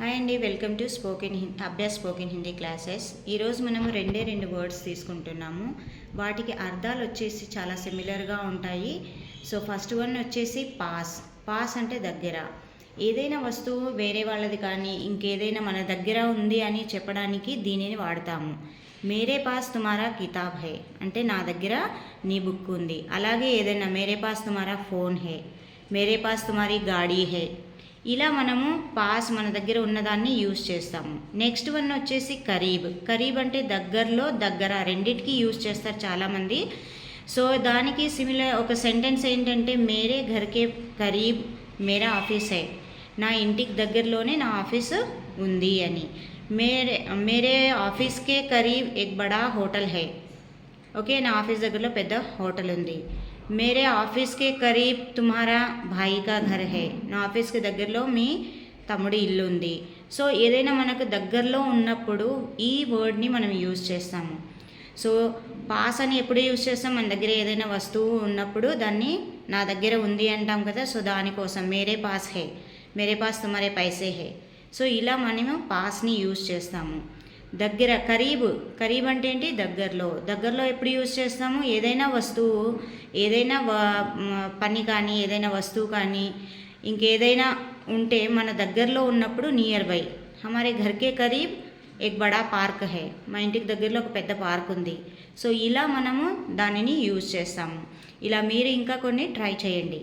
Hi అండి welcome to spoken Hindi Abhyas spoken Hindi classes ఈరోజు మనము రెండే రెండు వర్డ్స్ తీసుకుంటున్నాము. వాటికి అర్థాలు వచ్చేసి చాలా సిమిలర్గా ఉంటాయి. సో ఫస్ట్ వన్ వచ్చేసి పాస్ పాస్ అంటే దగ్గర. ఏదైనా వస్తువు వేరే వాళ్ళది కానీ ఇంకేదైనా మన దగ్గర ఉంది అని చెప్పడానికి దీనిని వాడతాము. మేరే పాస్ తుమారా కితాబ్ హే అంటే నా దగ్గర నీ బుక్ ఉంది అలాగే ఏదైనా మేరే పాస్ తుమారా ఫోన్ హే మేరే పాస్ తుమారీ గాడీ హే ఇలా మనము పాస్ మన దగ్గర ఉన్నదాన్ని యూజ్ చేస్తాము. నెక్స్ట్ వన్ వచ్చేసి కరీబ్ కరీబ్ అంటే దగ్గరలో దగ్గర రెండిటికి యూజ్ చేస్తారు చాలామంది. సో దానికి సిమిలర్ ఒక సెంటెన్స్ ఏంటంటే మేరే ఘర్కే కరీబ్ మేరా ఆఫీస్ హై. నా ఇంటికి దగ్గరలోనే నా ఆఫీస్ ఉంది అని. మేరే మేరే ఆఫీస్కే కరీబ్ ఎక్ బడా హోటల్ హై. ఓకే నా ఆఫీస్ దగ్గరలో పెద్ద హోటల్ ఉంది. మేరే ఆఫీస్కే కరీబ్ తుమారా భాయికా ఘర్ హే నా ఆఫీస్కి దగ్గరలో మీ తమ్ముడి ఇల్లు ఉంది సో ఏదైనా మనకు దగ్గరలో ఉన్నప్పుడు ఈ వర్డ్ని మనం యూజ్ చేస్తాము సో పాస్ అని ఎప్పుడు యూజ్ చేస్తాం మన దగ్గర ఏదైనా వస్తువు ఉన్నప్పుడు దాన్ని నా దగ్గర ఉంది అంటాం కదా సో దానికోసం మేరే పాస్ హే మేరే పాస్ తుమారే పైసే హే సో ఇలా మనము పాస్ని యూజ్ చేస్తాము దగ్గర ఖరీబ్ కరీబ్ అంటే ఏంటి? దగ్గరలో. దగ్గరలో ఎప్పుడు యూజ్ చేస్తాము? ఏదైనా వస్తువు ఏదైనా పని కానీ ఏదైనా వస్తువు కానీ ఇంకేదైనా ఉంటే మన దగ్గరలో ఉన్నప్పుడు నియర్ బై హమారే ఘర్కే కరీబ్ ఎక్ బడా పార్క్ హే. మా ఇంటికి దగ్గరలో ఒక పెద్ద పార్క్ ఉంది. సో ఇలా మనము దానిని యూజ్ చేస్తాము. ఇలా మీరు ఇంకా కొన్ని ట్రై చేయండి.